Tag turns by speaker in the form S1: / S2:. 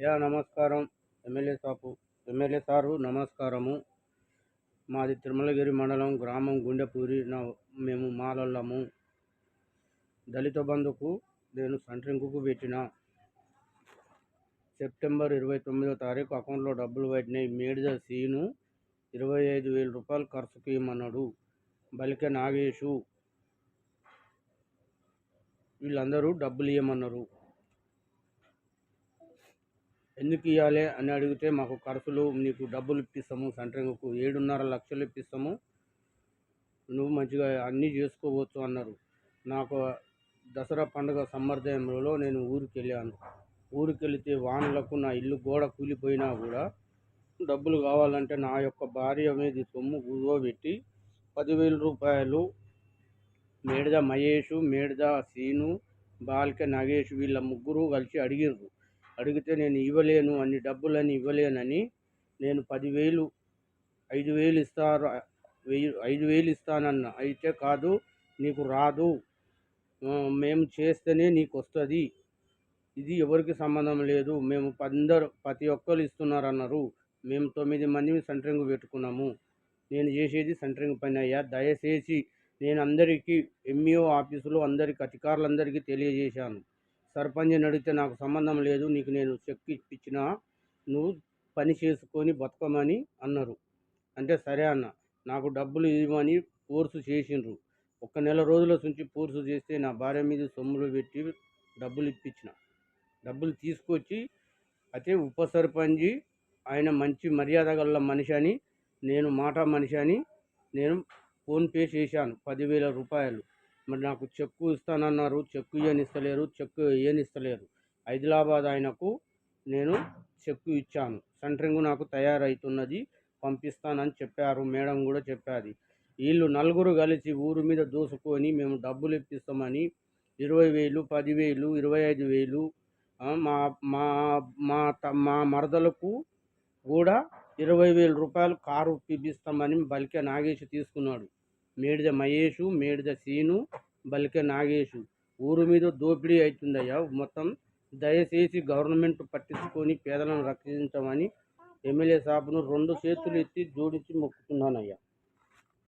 S1: అయ్యా నమస్కారం. MLA సాపు MLA sir నమస్కారము. మాది తిరుమలగిరి మండలం గ్రామం గుండెపూరి. నా మేము మాలల్లము. దళిత బంధుకు నేను సంట్రింకుకు పెట్టిన సెప్టెంబర్ ఇరవై తొమ్మిదో తారీఖు అకౌంట్లో డబ్బులు పెట్టినాయి మేడిద సీను ఇరవై ఐదు వేల రూపాయలు ఖర్చుకి ఇమ్మన్నాడు. బలిక నాగేషు వీళ్ళందరూ డబ్బులు ఇవ్వమన్నారు ఎందుకు ఇవ్వాలి అని అడిగితే మాకు ఖర్చులు నీకు డబ్బులు ఇప్పిస్తాము సెంటరింగ్కు ఏడున్నర లక్షలు ఇప్పిస్తాము. నువ్వు మంచిగా అన్నీ చేసుకోవచ్చు అన్నారు. నాకు దసరా పండుగ సమ్మర్దయంలో నేను ఊరికి వెళ్ళాను ఊరికి వెళితే వానలకు నా ఇల్లు గోడ కూలిపోయినా కూడా డబ్బులు కావాలంటే నా యొక్క భార్య మీద సొమ్ము కూడబెట్టి పదివేల రూపాయలు మేడిద మహేష్ మేడిద సీను బాల్కె నాగేష్ వీళ్ళ ముగ్గురు కలిసి అడిగిర్రు. అడిగితే నేను ఇవ్వలేను అన్ని డబ్బులని ఇవ్వలేనని నేను పదివేలు ఐదు వేలు ఇస్తారు వెయ్యి ఐదు వేలు ఇస్తానన్న. అయితే కాదు నీకు రాదు. మేము చేస్తేనే నీకు వస్తుంది. ఇది ఎవరికి సంబంధం లేదు. మేము అందరు ప్రతి ఒక్కరు ఇస్తున్నారు అన్నారు మేము తొమ్మిది మంది సెంటరింగ్ పెట్టుకున్నాము. నేను చేసేది సెంటరింగ్ పని అయ్యా. దయచేసి నేను అందరికీ ఎంఈఓ ఆఫీసులో అందరికి అధికారులందరికీ తెలియజేశాను. సర్పంచ్ని అడిగితే నాకు సంబంధం లేదు నీకు నేను చెక్ ఇప్పించినా నువ్వు పని చేసుకొని బతకమని అన్నారు. అంటే సరే అన్న నాకు డబ్బులు ఇవ్వమని ఫోర్సు చేసిండ్రు. ఒక నెల రోజుల నుంచి ఫోర్సు చేస్తే నా భార్య మీద సొమ్ములు పెట్టి డబ్బులు ఇప్పించిన. డబ్బులు తీసుకొచ్చి అయితే ఉప సర్పంచి ఆయన మంచి మర్యాద గల మనిషి అని నేను మాట మనిషి అని నేను ఫోన్పే చేశాను. పదివేల రూపాయలు. మరి నాకు చెక్కు ఇస్తానన్నారు చెక్కు ఇయ్యనిస్తలేరు చెక్కు ఇయ్యనిస్తలేరు. హైదరాబాద్ ఆయనకు నేను చెక్కు ఇచ్చాను. సెంటరింగ్ నాకు తయారవుతున్నది పంపిస్తానని చెప్పారు మేడం కూడా చెప్పారు వీళ్ళు నలుగురు కలిసి ఊరు మీద దోసుకొని మేము డబ్బులు ఇప్పిస్తామని ఇరవై వేలు పదివేలు ఇరవై ఐదు వేలు మా మా మా త- మా మరదలకు కూడా ఇరవై వేల రూపాయలు కారు ఇప్పిస్తామని బలికే నాగేష్ తీసుకున్నాడు. మేడిద మహేషు మేడిద సీను బలికే నాగేషు. ఊరు మీద దోపిడీ అవుతుందయ్యా మొత్తం దయచేసి గవర్నమెంట్ పట్టించుకొని పేదలను రక్షించమని ఎమ్మెల్యే సాబును రెండు చేతులు ఎత్తి జోడించి మొక్కుతున్నానయ్యా.